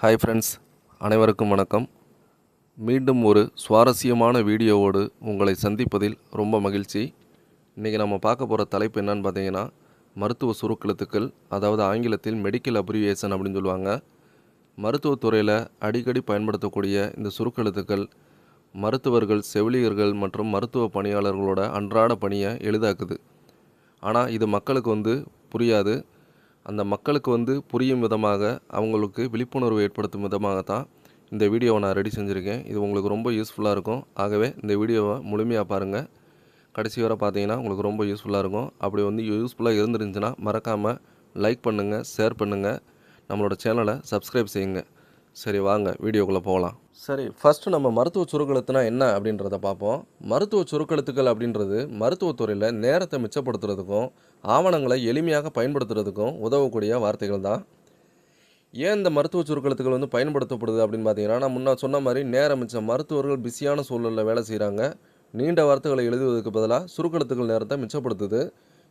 Hi friends அனைவருக்கும் வணக்கம். மீண்டும் ஒரு சுவாரஸ்யமான வீடியோவோடு உங்களை சந்திப்பதில் ரொம்ப மகிழ்ச்சி. இன்றைக்கி நம்ம பார்க்க போகிற தலைப்பு என்னன்னு பார்த்தீங்கன்னா மருத்துவ சுருக்கெழுத்துக்கள் அதாவது ஆங்கிலத்தில் மெடிக்கல் அப்ரிவியேஷன் அப்படின்னு சொல்லுவாங்க. மருத்துவத்துறையில் அடிக்கடி பயன்படுத்தக்கூடிய இந்த சுருக்கெழுத்துக்கள் மருத்துவர்கள் செவிலியர்கள் மற்றும் மருத்துவ பணியாளர்களோட அன்றாட பணியை எளிதாக்குது. ஆனால் இது மக்களுக்கு வந்து புரியாது. அந்த மக்களுக்கு வந்து புரியும் விதமாக அவங்களுக்கு விழிப்புணர்வு ஏற்படுத்தும் விதமாக தான் இந்த வீடியோவை நான் ரெடி செஞ்சுருக்கேன். இது உங்களுக்கு ரொம்ப யூஸ்ஃபுல்லாக இருக்கும். ஆகவே இந்த வீடியோவை முழுமையாக பாருங்கள் கடைசி வரை பார்த்தீங்கன்னா உங்களுக்கு ரொம்ப யூஸ்ஃபுல்லாக இருக்கும். அப்படி வந்து யூஸ்ஃபுல்லாக இருந்துருந்துச்சுன்னா மறக்காமல் லைக் பண்ணுங்கள் ஷேர் பண்ணுங்கள் நம்மளோட சேனலை சப்ஸ்கிரைப் செய்யுங்க. சரி வாங்க வீடியோக்குள்ளே போகலாம். சரி ஃபஸ்ட்டு நம்ம மருத்துவ சுருக்கெழுத்துனா என்ன அப்படின்றத பார்ப்போம். மருத்துவ சுருக்கெழுத்துக்கள் அப்படின்றது மருத்துவத்துறையில் நேரத்தை மிச்சப்படுத்துறதுக்கும் ஆவணங்களை எளிமையாக பயன்படுத்துறதுக்கும் உதவக்கூடிய வார்த்தைகள் தான். ஏன் இந்த மருத்துவ சுருக்கெழுத்துக்கள் வந்து பயன்படுத்தப்படுது அப்படின்னு பார்த்தீங்கன்னா நான் முன்ன சொன்ன மாதிரி நேரம் மிச்சம் மருத்துவர்கள் பிஸியான சூழலில் வேலை செய்கிறாங்க நீண்ட வார்த்தைகளை எழுதுவதற்கு பதிலாக சுருக்கெழுத்துக்கள் நேரத்தை மிச்சப்படுத்துது.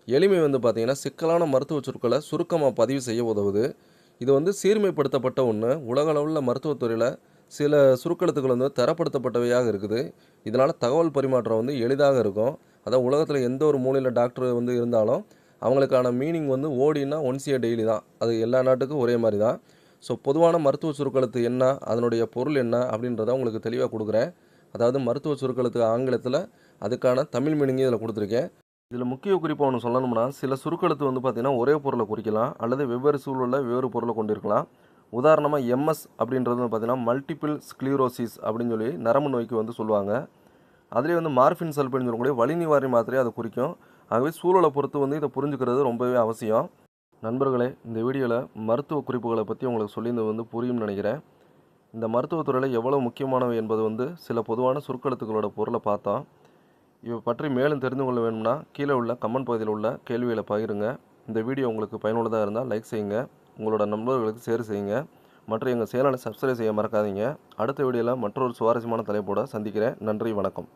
எளிமை வந்து பார்த்திங்கன்னா சிக்கலான மருத்துவ சொற்களை சுருக்கமாக பதிவு செய்ய உதவுது. இது வந்து சீர்மைப்படுத்தப்பட்ட ஒன்று உலகளவில் மருத்துவத்துறையில் சில சுருக்கெழுத்துக்கள் வந்து தரப்படுத்தப்பட்டவையாக இருக்குது. இதனால் தகவல் பரிமாற்றம் வந்து எளிதாக இருக்கும். அதான் உலகத்தில் எந்த ஒரு மூலையில் டாக்டர் வந்து இருந்தாலும் அவங்களுக்கான மீனிங் வந்து ஓடினா ஒன்சிய டெய்லி தான். அது எல்லா நாட்டுக்கும் ஒரே மாதிரி தான். ஸோ பொதுவான மருத்துவ சுருக்கெழுத்து என்ன அதனுடைய பொருள் என்ன அப்படின்றத உங்களுக்கு தெளிவாக கொடுக்குறேன். அதாவது மருத்துவ சுருக்கெழுத்து ஆங்கிலத்தில் அதுக்கான தமிழ் மீனிங்கே இதில் கொடுத்துருக்கேன். இதில் முக்கிய குறிப்பாக ஒன்று சொல்லணும்னா சில சுருக்கெழுத்து வந்து பார்த்திங்கன்னா ஒரே பொருளை குறிக்கலாம் அல்லது வெவ்வேறு சூழலில் வெவ்வேறு பொருளை கொண்டிருக்கலாம். உதாரணமாக எம்எஸ் அப்படின்றது வந்து பார்த்திங்கன்னா மல்டிபிள் ஸ்க்ளீரோசிஸ் அப்படின்னு சொல்லி நரம்பு நோய்க்கு வந்து சொல்லுவாங்க. அதுலேயே வந்து மார்ஃபின் சல்பேட்னு சொல்லக்கூடிய வலி நிவாரணி மாத்திரையை அதை குறிக்கும். ஆகவே சூழலை பொறுத்து வந்து இதை புரிஞ்சுக்கிறது ரொம்பவே அவசியம். நண்பர்களே இந்த வீடியோவில் மருத்துவ குறிப்புகளை பற்றி உங்களுக்கு சொல்லியிருந்தது வந்து புரியும்னு நினைக்கிறேன். இந்த மருத்துவத்துறையில் எவ்வளோ முக்கியமானவை என்பது வந்து சில பொதுவான சுருக்கெழுத்துக்களோட பொருளை பார்த்தோம். இவை பற்றி மேலும் தெரிந்து கொள்ள வேணும்னா கீழே உள்ள கமெண்ட் பகுதியில் உள்ள கேள்விகளை பகிருங்க. இந்த வீடியோ உங்களுக்கு பயனுள்ளதாக இருந்தால் லைக் செய்யுங்க. உங்களோட நண்பர்களுக்கு ஷேர் செய்யுங்க. மற்றும் எங்கள் சேனலை சப்ஸ்கிரைப் செய்ய மறக்காதீங்க. அடுத்த வீடியோவில் மற்றொரு சுவாரஸ்யமான தலைப்போட சந்திக்கிறேன். நன்றி வணக்கம்.